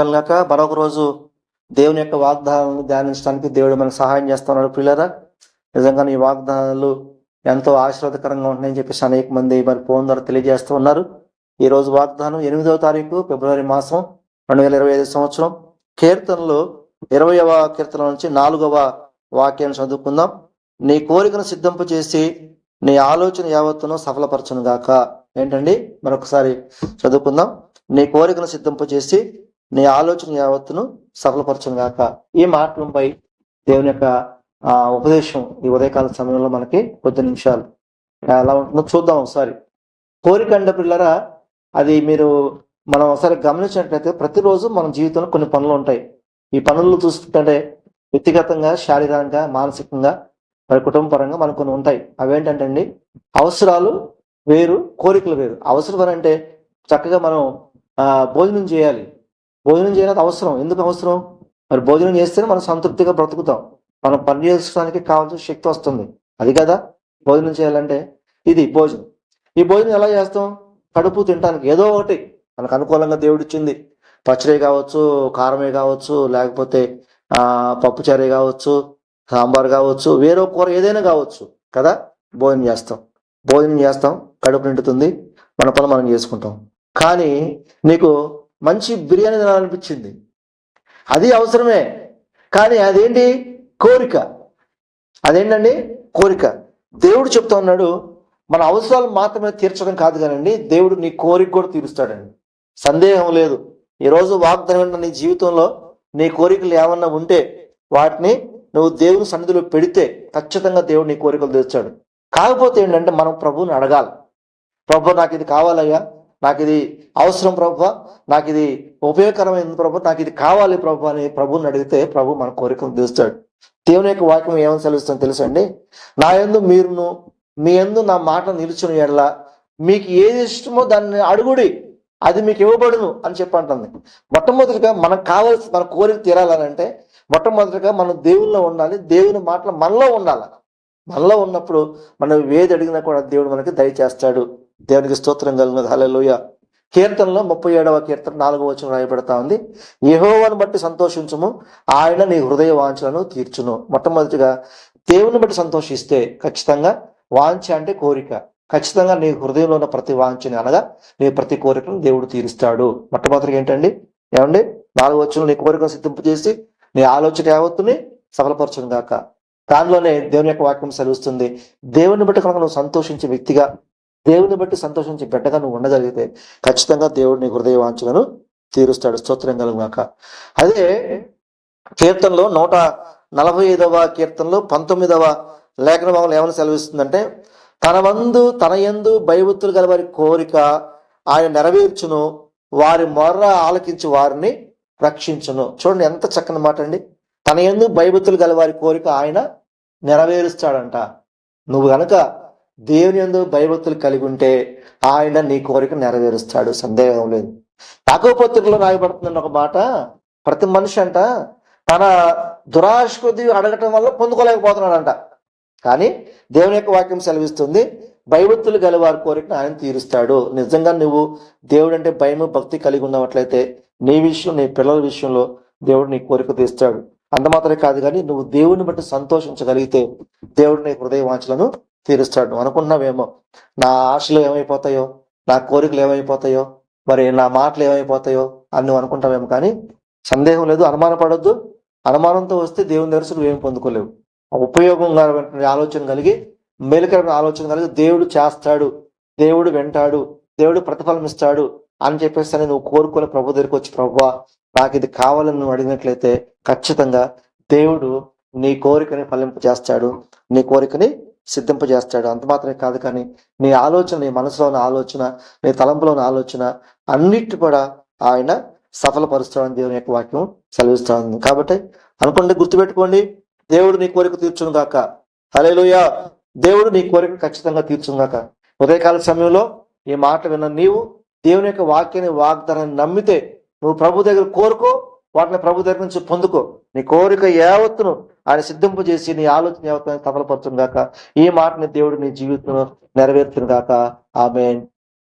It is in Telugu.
ఉంటాను గాక మరొక రోజు దేవుని యొక్క వాగ్దానాలను ధ్యానించడానికి దేవుడు మనకు సహాయం చేస్తున్నాడు. పిల్లరా నిజంగా ఈ వాగ్దానాలు ఎంతో ఆశీర్వాదకరంగా ఉంటున్నాయని చెప్పేసి అనేక మంది మరి ఫోన్ ద్వారా తెలియజేస్తూ ఉన్నారు. ఈ రోజు వాగ్దానం ఎనిమిదవ తారీఖు ఫిబ్రవరి మాసం రెండు వేల ఇరవై ఐదు సంవత్సరం. కీర్తనలు ఇరవయవ కీర్తన నుంచి నాలుగవ వాక్యాన్ని చదువుకుందాం. నీ కోరికను సిద్ధింపు చేసి నీ ఆలోచన యావత్తును సఫలపరచును గాక ఏంటండి? మరొకసారి చదువుకుందాం. నీ కోరికను సిద్ధింపు చేసి నీ ఆలోచన యావత్తును సఫలపరచను గాక. ఈ మాటలపై దేవుని యొక్క ఆ, ఉపదేశం ఈ ఉదయకాల సమయంలో మనకి కొద్ది నిమిషాలు. ఎలా ఉంటుందో చూద్దాం ఒకసారి. కోరిక పిల్లరా అది మీరు మనం ఒకసారి గమనించినట్లయితే ప్రతిరోజు మన జీవితంలో కొన్ని పనులు ఉంటాయి. ఈ పనులు చూసుకుంటే వ్యక్తిగతంగా శారీరకంగా మానసికంగా మరి కుటుంబ పరంగా మనకు కొన్ని ఉంటాయి. అవేంటంటే అండి అవసరాలు వేరు కోరికలు వేరు. అవసరం అంటే చక్కగా మనం భోజనం చేయాలి. భోజనం చేయడానికి అవసరం. ఎందుకు అవసరం? మరి భోజనం చేస్తేనే మనం సంతృప్తిగా బ్రతుకుతాం. మనం పని చేసుకోవడానికి కావాల్సిన శక్తి వస్తుంది. అది కదా భోజనం చేయాలంటే. ఇది భోజనం. ఈ భోజనం ఎలా చేస్తాం? కడుపు తినడానికి ఏదో ఒకటి. మనకు అనుకూలంగా దేవుడు ఇచ్చింది పచ్చడి కావచ్చు కారమే కావచ్చు లేకపోతే ఆ పప్పుచారే కావచ్చు సాంబార్ కావచ్చు వేరే కూర ఏదైనా కావచ్చు కదా భోజనం చేస్తాం. భోజనం చేస్తాం. కడుపు నిండుతుంది. మన పనులు మనం చేసుకుంటాం. కానీ నీకు మంచి బిర్యానీ తినాలనిపించింది. అది అవసరమే. కానీ అదేంటి? కోరిక. అదేంటండి? కోరిక. దేవుడు చెప్తా ఉన్నాడు మన అవసరాలు మాత్రమే తీర్చడం కాదు కానండి దేవుడు నీ కోరిక కూడా తీరుస్తాడండి. సందేహం లేదు. ఈరోజు వాగ్దానం నీ జీవితంలో నీ కోరికలు ఏమన్నా ఉంటే వాటిని నువ్వు దేవుని సన్నిధిలో పెడితే ఖచ్చితంగా దేవుడు నీ కోరికలు తీర్చాడు. కాకపోతే ఏంటంటే మనం ప్రభువుని అడగాలి. ప్రభు నాకు ఇది కావాలయ్యా. నాకు ఇది అవసరం ప్రభు నాకు ఇది ఉపయోగకరమైంది ప్రభు నాకు ఇది కావాలి ప్రభు అని ప్రభుని అడిగితే ప్రభు మన కోరికను తీస్తాడు దేవుని యొక్క వాక్యం ఏమని సెలవిస్తుందో తెలుసండి నా యందు మీరును మీ యందు నా మాట నిలుచుని ఎడల మీకు ఏది ఇష్టమో దాన్ని అడుగుడి అది మీకు ఇవ్వబడును అని చెప్పి అంటుంది. మొట్టమొదటిగా మనకు కావాల్సి మన కోరిక తీరాలంటే మొట్టమొదటిగా మనం దేవుల్లో ఉండాలి దేవుని మాటలు మనలో ఉండాలి. మనలో ఉన్నప్పుడు మనం ఏది అడిగినా కూడా దేవుడు మనకి దయచేస్తాడు. దేవునికి స్తోత్రం కలిగినది. హలలోయ కీర్తనలో ముప్పై ఏడవ కీర్తన నాలుగవ వచ్చిన రాయబడతా ఉంది. యహోవాను బట్టి సంతోషించము. ఆయన నీ హృదయ వాంఛలను తీర్చును. మొట్టమొదటిగా దేవుని బట్టి సంతోషిస్తే ఖచ్చితంగా వాంఛ అంటే కోరిక. ఖచ్చితంగా నీ హృదయంలో ఉన్న ప్రతి వాంఛని అనగా నీ ప్రతి కోరికను దేవుడు తీరుస్తాడు. మొట్టమొదటిగా ఏంటండి? ఏమండి? నాలుగు వచ్చిన నీ కోరికను సిద్ధింపు చేసి నీ ఆలోచన యావత్తుని సఫలపరచును గాక. దానిలోనే దేవుని యొక్క వాక్యం సెలవుస్తుంది. దేవుని బట్టి కనుక నువ్వు సంతోషించే వ్యక్తిగా దేవుని బట్టి సంతోషించే బిడ్డగా నువ్వు ఉండగలిగితే ఖచ్చితంగా దేవుడు నీ హృదయ వాంఛలను తీరుస్తాడు. స్తోత్రం కలుగాక అదే కీర్తనలో నూట నలభై ఐదవ కీర్తనలో పంతొమ్మిదవ లేఖన భాగంలో ఏమైనా సెలవిస్తుందంటే తన వందు తన యందు భయభక్తులు గల వారి కోరిక ఆయన నెరవేర్చును వారి మొర్ర ఆలకించి వారిని రక్షించును. చూడండి ఎంత చక్కని మాట అండి. తన యందు భయభక్తులు గల వారి కోరిక ఆయన నెరవేరుస్తాడంట. నువ్వు గనక దేవుని యందు భయభక్తులు కలిగి ఉంటే ఆయన నీ కోరిక నెరవేరుస్తాడు సందేహం లేదు. యాకో పత్రికలో రాయబడుతుందండి ఒక మాట ప్రతి మనిషి అంట తన దురాశ కొద్ది అడగటం వల్ల పొందుకోలేకపోతున్నాడంట. కానీ దేవుని యొక్క వాక్యం సెలవిస్తుంది భయభక్తులు గల వారి కోరికను ఆయన తీరుస్తాడు. నిజంగా నువ్వు దేవుడు అంటే భయము భక్తి కలిగి ఉన్నట్లయితే నీ విషయం నీ పిల్లల విషయంలో దేవుడు నీ కోరిక తీస్తాడు అంత మాత్రమే కాదు కానీ నువ్వు దేవుని బట్టి సంతోషించగలిగితే దేవుడు నీ హృదయ వాంఛలను తీరుస్తాడు. అనుకున్నావేమో? నా ఆశలు ఏమైపోతాయో? నా కోరికలు ఏమైపోతాయో? మరి నా మాటలు ఏమైపోతాయో? అని నువ్వు అనుకుంటావేమో కానీ సందేహం లేదు అనుమానపడొద్దు అనుమానంతో వస్తే దేవుని దగ్గర నువ్వు ఏం పొందుకోలేవు ఉపయోగంగా ఆలోచన కలిగి మేలుకరమైన ఆలోచన కలిగి దేవుడు చేస్తాడు. దేవుడు వింటాడు. దేవుడు ప్రతిఫలం ఇస్తాడు అని చెప్పేసి అని నువ్వు కోరుకుని ప్రభు దగ్గరికి వచ్చి ప్రభు నాకు ఇది కావాలని నువ్వు అడిగినట్లయితే ఖచ్చితంగా దేవుడు నీ కోరికని ఫలింపు చేస్తాడు నీ కోరికని సిద్ధింపజేస్తాడు. అంత మాత్రమే కాదు కానీ నీ ఆలోచన నీ మనసులో ఉన్న ఆలోచన నీ తలంపులో ఉన్న ఆలోచన అన్నిటి కూడా ఆయన సఫలపరుస్తాడని దేవుని యొక్క వాక్యం సెలవిస్తాడు కాబట్టి అనుకోండి గుర్తుపెట్టుకోండి దేవుడు నీ కోరిక తీర్చును గాక. హలేలుయా దేవుడు నీ కోరిక ఖచ్చితంగా తీర్చును గాక. ఉదయకాల సమయంలో ఈ మాట విన్న నీవు దేవుని యొక్క వాక్యాన్ని వాగ్దానాన్ని నమ్మితే నువ్వు ప్రభు దగ్గర కోరుకో వాటిని ప్రభు దగ్గర నుంచి పొందుకో. నీ కోరిక యావత్తును ఆయన సిద్ధింపు చేసి నీ ఆలోచన యావత్తును సఫలపరచును గాక. ఈ మాటని దేవుడు నీ జీవితంలో నెరవేర్చును గాక. ఆమె